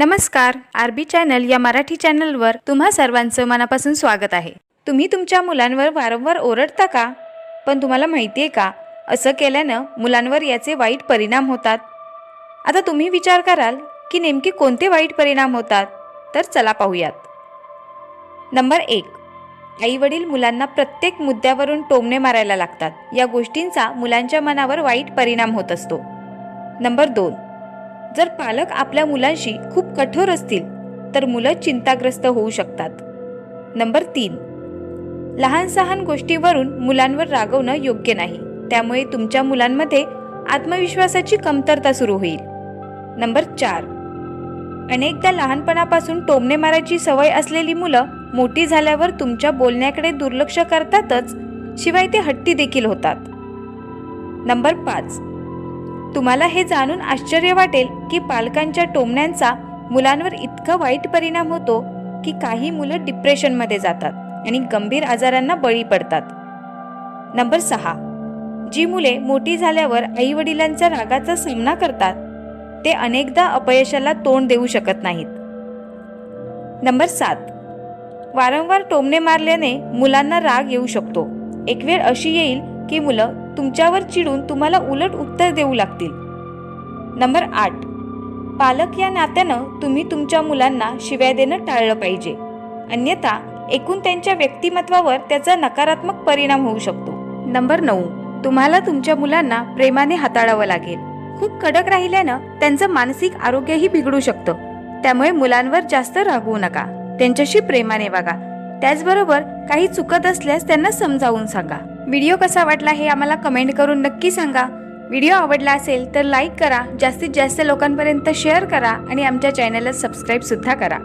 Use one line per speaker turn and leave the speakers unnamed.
नमस्कार R B channel या मराठी चॅनलवर तुम्हा सर्वांचं मनापासून स्वागत आहे. तुम्ही तुमच्या मुलांवर वारंवार ओरडता का? पण तुम्हाला माहिती आहे का असं केल्यानं मुलांवर याचे वाईट परिणाम होतात. आता तुम्ही विचार कराल की नेमके कोणते वाईट परिणाम होतात? तर चला पाहूयात. नंबर एक आई वडील मुलांना प्रत्येक मुद्द्यावरून टोमणे मारायला लागतात. या गोष्टींचा मुलांच्या मनावर वाईट परिणाम होत असतो. नंबर दोन जर पालक आपल्या मुलांशी खूप कठोर असतील तर मुलं चिंताग्रस्त होऊ शकतात. नंबर तीन. लहान सहान गोष्टीवरून मुलांवर रागवणं योग्य नाही. त्यामुळे तुमच्या मुलांमध्ये आत्मविश्वासाची कमतरता सुरू होईल. नंबर चार. अनेकदा लहानपणापासून टोमणे मारायची सवय असलेली मुलं मोठी झाल्यावर तुमच्या बोलण्याकडे दुर्लक्ष करतातच शिवाय ते हट्टी देखील होतात. नंबर पाच. तुम्हाला हे जाणून आश्चर्य वाटेल की पालकांच्या टोमण्यांचा मुलांवर इतका वाईट परिणाम होतो की काही मुलं डिप्रेशनमध्ये जातात आणि गंभीर आजारांना बळी पडतात. नंबर सहा. जी मुले मोठी झाल्यावर आई वडिलांच्या रागाचा सामना करतात ते अनेकदा अपयशाला तोंड देऊ शकत नाहीत. नंबर सात. वारंवार टोमणे मारल्याने मुलांना राग येऊ शकतो. एक वेळ अशी येईल की मुलं तुमच्यावर चिडून तुम्हाला उलट उत्तर देऊ लागतील. नंबर आठ. पालक या नात्यानं तुम्ही तुमच्या मुलांना शिव्या देणं टाळलं पाहिजे. अन्यथा एकूण त्यांच्या व्यक्तिमत्वावर त्याचा नकारात्मक परिणाम होऊ शकतो. नंबर नऊ. तुम्हाला तुमच्या मुलांना प्रेमाने हाताळावं लागेल. खूप कडक राहिल्यानं त्यांचं मानसिक आरोग्यही बिघडू शकतं. त्यामुळे मुलांवर जास्त रागवू नका. त्यांच्याशी प्रेमाने वागा. त्याचबरोबर काही चुकत असल्यास त्यांना समजावून सांगा. व्हिडिओ कसा वाटला हे आम्हाला कमेंट करून नक्की सांगा. व्हिडिओ आवडला असेल तर लाईक करा जास्तीत जास्त लोकांपर्यंत शेअर करा आणि आमच्या चॅनलला सबस्क्राईब सुद्धा करा.